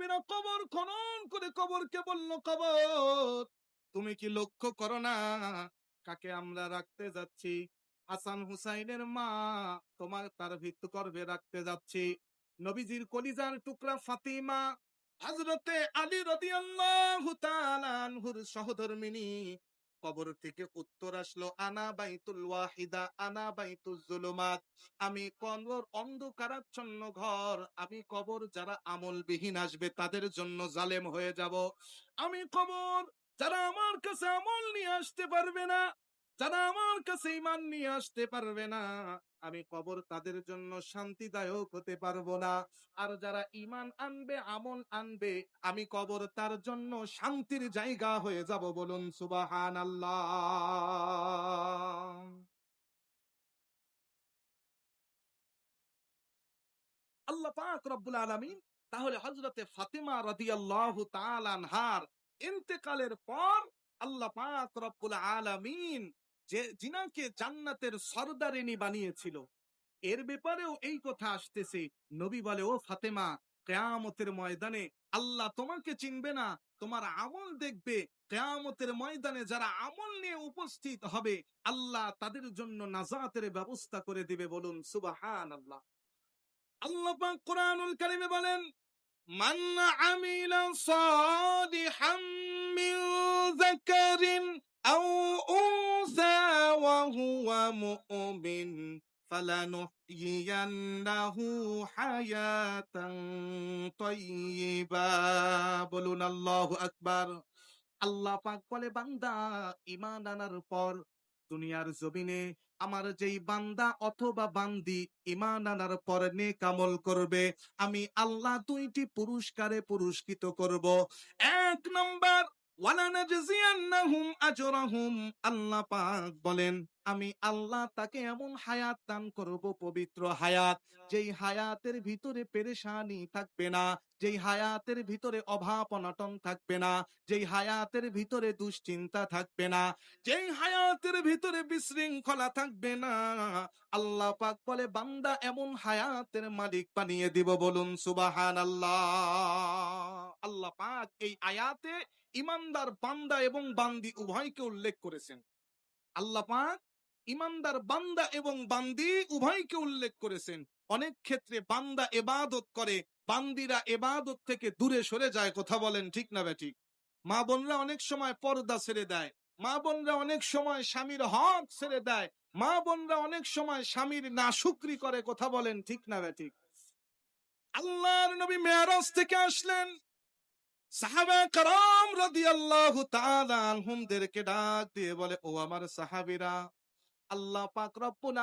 সাহাবীরা কবর, খনন করে কবরকে বলল, কবর, তুমি কি লক্ষ্য করো না? কাকে আমরা রাখতে যাচ্ছি? হাসান হুসাইনের মা তোমার তার ভিত্তি করবে রাখতে যাচ্ছি। নবীজির কলিজার টুকরা ফাতিমা হাজরতে আলী রাদিয়াল্লাহু তাআলা আনহুর সহধর্মিনী কবর থেকে উত্তর আসলো, আনা বাইতুল ওয়াহিদা, আনা বাইতুল জুলুমাত। আমি কবর অন্ধকারাচ্ছন্ন ঘর। আমি কবর যারা আমলবিহীন আসবে, তাদের জন্য জালেম হয়ে যাব। আমি কবর যারা আমার কাছে আমল নিয়ে আসতে পারবে না। যারা আমার কাছে ইমান নিয়ে আসতে পারবে না, আমি কবর তাদের জন্য শান্তিদায়ক হতে পারব না। আর যারা ইমান আনবে, আমল আনবে, আমি কবর তার জন্য শান্তির জায়গা হয়ে যাব বলুন সুবাহান আল্লাহ আল্লাহ পাক রব্বুল আলামিন তাহলে হযরতে ফাতিমা রাদিয়াল্লাহু তাআলা আনহার ইন্তেকালের পর আল্লাহ পাক রব্বুল আলামিন যে জিনাকে জান্নাতের সর্দারিনী বানিয়েছিল। এর ব্যাপারেও এই কথা আসতেছে। নবী বলে, ও ফাতেমা, কেয়ামতের ময়দানে আল্লাহ তোমাকে চিনবে না। তোমার আমল দেখবে। কেয়ামতের ময়দানে যারা আমল নিয়ে উপস্থিত হবে, আল্লাহ তাদের জন্য নাজাতের ব্যবস্থা করে দিবে বলুন সুবাহান আল্লাহ আল্লাহ কোরআনুল কারিমে বলেন, মান আমিলা সালিহাম মিন যাকারিন আও উনসা ওয়া হুয়া মুমিন فلنحيينه حياة طيبة বলুন আল্লাহু আকবার আল্লাহ পাক বলে বান্দা ঈমান আনার পর দুনিয়ার জমিনে আমার যেই বান্দা অথবা বান্দি ঈমান আনার পর নেক আমল করবে আমি আল্লাহ দুইটি পুরস্কারে পুরস্কৃত করব এক নম্বর ওয়ালানাজজিয়ান্নাহুম আজরাহুম আল্লাহ পাক বলেন, আমি আল্লাহ তাকে এমন হায়াত দান করব, পবিত্র হায়াত, যেই হায়াতের ভিতরে পেরেশানি থাকবে না, যেই হায়াতের ভিতরে অভাব, অনটন থাকবে না, যেই হায়াতের ভিতরে দুশ্চিন্তা থাকবে না, যেই হায়াতের ভিতরে বিশৃঙ্খলা থাকবে না। আল্লাহ পাক বলে, বান্দা এমন হায়াতের মালিক বানিয়ে দিব, বলুন সুবাহান আল্লাহ আল্লাহ পাক এই আয়াতে ইমানদার বান্দা এবং বান্দি উভয়কে উল্লেখ করেছেন। আল্লাহ পাক ইমানদার বান্দা এবং বান্দি উভয়কে উল্লেখ করেছেন। অনেক ক্ষেত্রে বান্দা এবাদত করে, বান্দিরা এবাদত থেকে দূরে সরে যায়, কথা বলেন ঠিক না বেঠিক মা বোনরা অনেক সময় পর্দা ছেড়ে দেয়, মা বোনরা অনেক সময় স্বামীর হক ছেড়ে দেয়, মা বোনরা অনেক সময় স্বামীর না নাশুকরি করে, কথা বলেন ঠিক না বেঠিক আল্লাহর নবী মেয়ারাজ থেকে আসলেন। সাহাবা কারাম ডাক দিয়ে বলে, ও আমার আল্লাহ পাক রব্বুল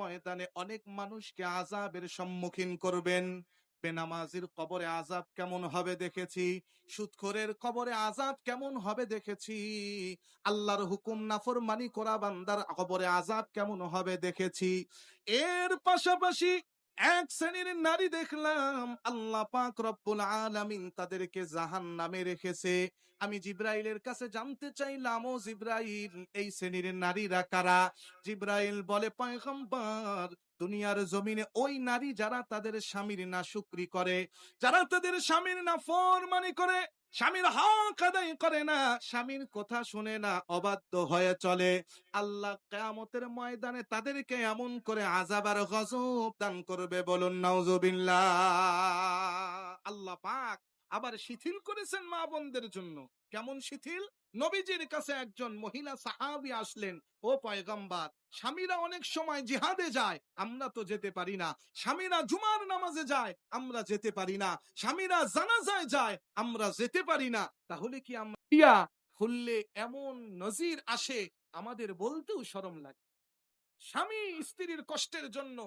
ময়দানে অনেক মানুষকে সম্মুখীন করবেন। বেনামাজির কবরে আযাব কেমন হবে দেখেছি সুদখোরের কবরে আযাব কেমন হবে দেখেছি, আল্লাহর হুকুম নাফরমানি করা বান্দার কবরে আযাব কেমন হবে দেখেছি। এর পাশাপাশি এক শ্রেণির নারী দেখলাম, আল্লাহ পাক রব্বুল আলামিন তাদেরকে জাহান্নামে রেখেছে। আমি জিব্রাইলের কাছে জানতে চাইলাম, ও জিব্রাইল, এই শ্রেণির নারীরা কারা? জিব্রাইল বলে, পয়গম্বর, দুনিয়ার জমিনে ওই নারী যারা তাদের স্বামীর না শুকরি করে, যারা তাদের স্বামীর না ফরমানি করে স্বামীর হক আদায় করে না, স্বামীর কথা শুনে না, অবাধ্য হয়ে চলে। আল্লাহ কেয়ামতের ময়দানে তাদেরকে এমন করে আজাব আর গজব দান করবে বলুন, নাউজুবিল্লাহ। আল্লাহ পাক আবার শিথিল করেছেন মা বোনদের জন্য। কেমন শিথিল? নবীজির কাছে একজন মহিলা সাহাবী আসলেন, ও পয়গম্বর, স্বামীরা অনেক সময় জিহাদে যায়, আমরা তো যেতে পারি না। স্বামীরা জুমার নামাজে যায়, আমরা যেতে পারি না। স্বামীরা জানাজায় যায়, আমরা যেতে পারি না। তাহলে কি আমরা খুললে এমন নজির আসে, আমাদের বলতেও শরম লাগে। স্বামী স্ত্রীর কষ্টের জন্য,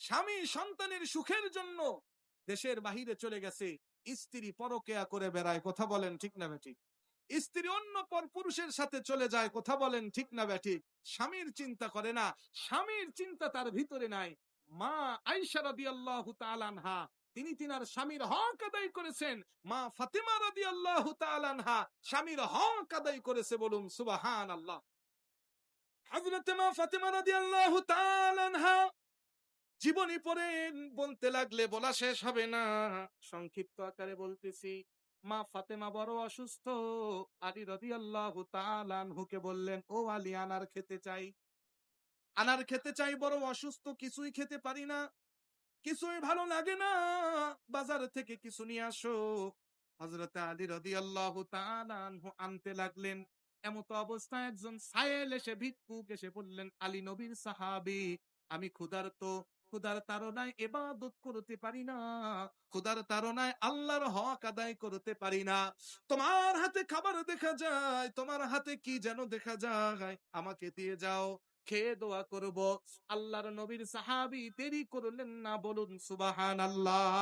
স্বামী সন্তানের সুখের জন্য দেশের বাহিরে চলে গেছে, স্ত্রী পরকেয়া করে বেড়ায়, কথা বলেন ঠিক না বেঠিক স্ত্রী অন্য পর পুরুষের সাথে চলে যায়, কথা বলেন, ঠিক না বেঠিক স্বামীর চিন্তা করে না, স্বামীর চিন্তা তার ভিতরে নাই। মা আইসা রাদিয়াল্লাহু তাআলা আনহা, তিনি তিনার স্বামীর হক আদায় করেছেন। মা ফাতেমা রাদিয়াল্লাহু তাআলা আনহা, স্বামীর হক আদায় করেছে বলুন, সুবহানাল্লাহ। হযরত মা ফাতেমা তাআলা আনহা, জীবনী পড়েন বলতে লাগলে বলা শেষ হবে না। সংক্ষিপ্ত আকারে বলতেছি মা ফাতেমা বড় অসুস্থ। আলী রবি আল্লাহ তালানহুকে বললেন, ও আলী, আনার খেতে চাই। আনার খেতে চাই, বড় অসুস্থ, কিছুই খেতে পারি না। কিছুই ভালো লাগে না। বাজার থেকে কিছু নিয়ে আসো। হজরত আলী রদি আল্লাহ আনতে লাগলেন। এমত অবস্থায় একজন সায়েল এসে ভিক্ষুক এসে বললেন, আলী নবীর সাহাবি, আমি ক্ষুধার্ত। ক্ষুধার তারনায় এবাদত করতে পারি না ক্ষুধার তারনায় আল্লাহর হক আদায় করতে পারি না। তোমার হাতে খাবার দেখা যায়, তোমার হাতে কি যেন দেখা যায়, আমাকে দিয়ে যাও, খেয়ে দোয়া করব। আল্লাহর নবীর সাহাবি দেরি করলেন না, বলুন সুবাহান আল্লাহ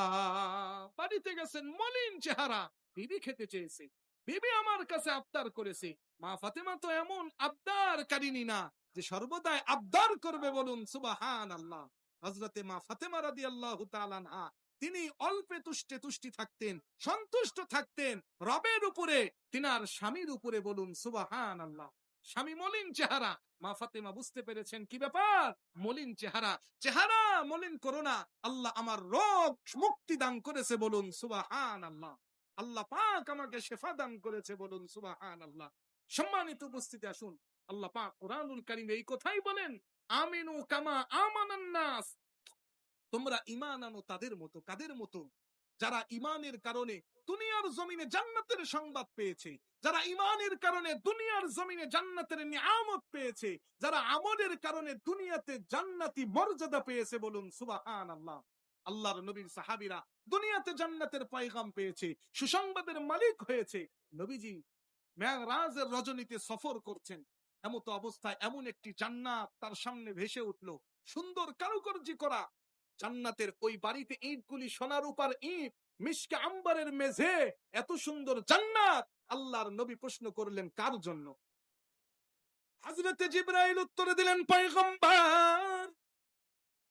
বাড়িতে গেছেন, মলিন চেহারা, বিবি খেতে চেয়েছে, বিবি আমার কাছে আবদার করেছে। মা ফাতেমা তো এমন আবদার কারিনী না, যে সর্বদাই আবদার করবে বলুন সুবাহান আল্লাহ হজরতে মা ফাতেমা রাদি আল্লাহ তালানহা তিনি অল্পে তুষ্টে তুষ্টি থাকতেন, সন্তুষ্ট থাকতেন, রবের উপরে, তিনার স্বামীর উপরে বলুন সুবাহান আল্লাহ স্বামী মলিন চেহারা। মা ফাতেমা বুঝতে পেরেছেন কি ব্যাপার? মলিন চেহারা। চেহারা মলিন করো না। আল্লাহ আমার রোগ মুক্তি দান করেছে বলুন সুবাহান আল্লাহ আল্লাহ পাক আমাকে শেফা দান করেছে বলুন সুবাহান আল্লাহ সম্মানিত উপস্থিতি আসুন। আল্লাহ পাক কোরআনুল কারিম এই কথাই বলেন আমিনু কামা আমানান নাস তোমরা ঈমান আনো তাদের মতো কাদের মতো যারা ঈমানের কারণে দুনিয়ার জমিনে জান্নাতের সংবাদ পেয়েছে যারা ঈমানের কারণে দুনিয়ার জমিনে জান্নাতের নিয়ামত পেয়েছে যারা আমলের কারণে দুনিয়াতে জান্নাতি মর্যাদা পেয়েছে বলুন সুবাহান আল্লাহ আল্লাহর নবীর সাহাবীরা দুনিয়াতে জান্নাতের পায়গাম পেয়েছে সুসংবাদের মালিক হয়েছে নবীজি মেয়ারাজের রজনীতে সফর করছেন এমত অবস্থায় এমন একটি জান্নাত তার সামনে ভেসে উঠল। সুন্দর কারুকার্য করা। জান্নাতের ওই বাড়িতে ইটগুলি সোনার উপর ইট, মিশকে আম্বারের মেঝে। এত সুন্দর জান্নাত! আল্লাহর নবী প্রশ্ন করলেন, কার জন্য? হাজরতে জিব্রাইল উত্তরে দিলেন, পয়গম্বর!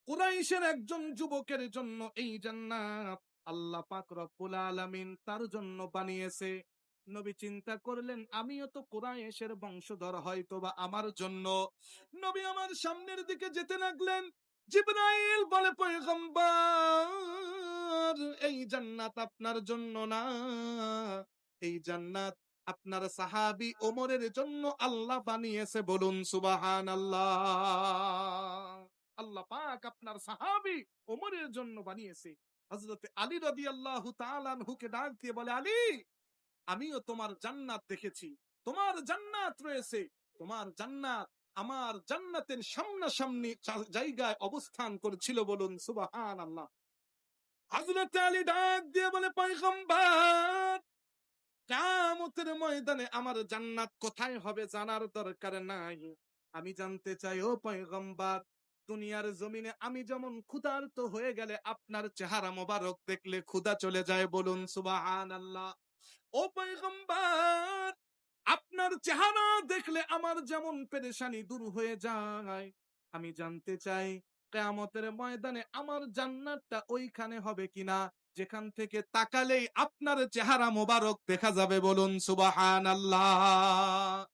কুরাইশের একজন যুবকের জন্য এই জান্নাত আল্লাহ পাক রব্বুল আলামিন তার জন্য বানিয়েছে। নবী চিন্তা করলেন, আমিও তো কুরাইশের বংশধর হয়তো বা আমার জন্য। নবী আমার সামনের দিকে যেতে লাগলেন। জিব্রাইল বলে, পয়গম্বর, এই জান্নাত আপনার জন্য না। এই জান্নাত আপনার সাহাবি ওমরের জন্য আল্লাহ বানিয়েছে, বলুন সুবাহান আল্লাহ আল্লাহ পাক আপনার সাহাবি ওমরের জন্য বানিয়েছে। হযরতে আলী রাদিয়াল্লাহু তাআলা আনহুকে ডাক দিয়ে বলে, আলী আমিও তোমার জান্নাত দেখেছি। তোমার জান্নাত রয়েছে। তোমার জান্নাত আমার জান্নাতের সামনাসামনি জায়গায় অবস্থান করেছিল বলুন সুবাহান আল্লাহ হযরত আলী ডাক দিয়ে বলে, পয়গম্বর, কিয়ামতের ময়দানে আমার জান্নাত কোথায় হবে জানার দরকার নাই। আমি জানতে চাই, ও পয়গম্বর, দুনিয়ার জমিনে আমি যেমন ক্ষুধার্ত হয়ে গেলে আপনার চেহারা মোবারক দেখলে ক্ষুধা চলে যায় বলুন সুবাহান আল্লাহ ও পয়গম্বর, আপনার চেহারা দেখলে আমার যেমন পেরেশানি দূর হয়ে যায়। আমি জানতে চাই, কেয়ামতের ময়দানে আমার জান্নাতটা ওইখানে হবে কিনা? যেখান থেকে তাকালেই আপনার চেহারা মোবারক দেখা যাবে বলুন সুবাহান আল্লাহ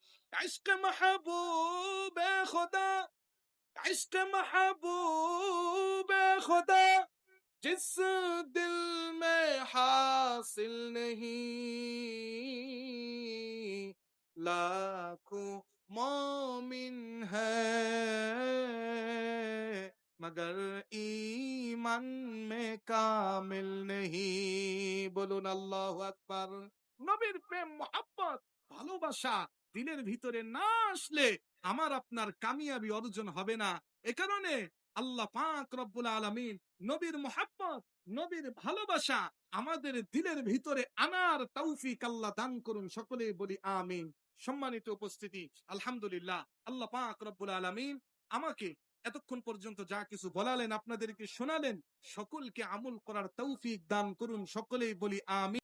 মাহবুব খোদা, ইশক মাহবুব খোদা। जिस दिल में हासिल नहीं लाखों मोमिन है मगर ईमान में कामिल नहीं বলুন আল্লাহু আকবার নবীর প্রেম মোহাব্বত ভালোবাসা দিলের ভিতরে না আসলে আমার আপনার কামিয়াবি অর্জন হবে না এ কারণে আল্লাহ পাক রব্বুল আলামিন নবীর মোহাব্বত, নবীর ভালোবাসা আমাদের দিলের ভিতরে আনার তৌফিক আল্লাহ দান করুন। সকলে বলি আমিন। সম্মানিত উপস্থিতি, আলহামদুলিল্লাহ, আল্লাহ পাক রব্বুল আলামিন আমাকে এতক্ষণ পর্যন্ত যা কিছু বলালেন, আপনাদেরকে শোনালেন, সকলকে আমল করার তৌফিক দান করুন। সকলেই বলি আমিন।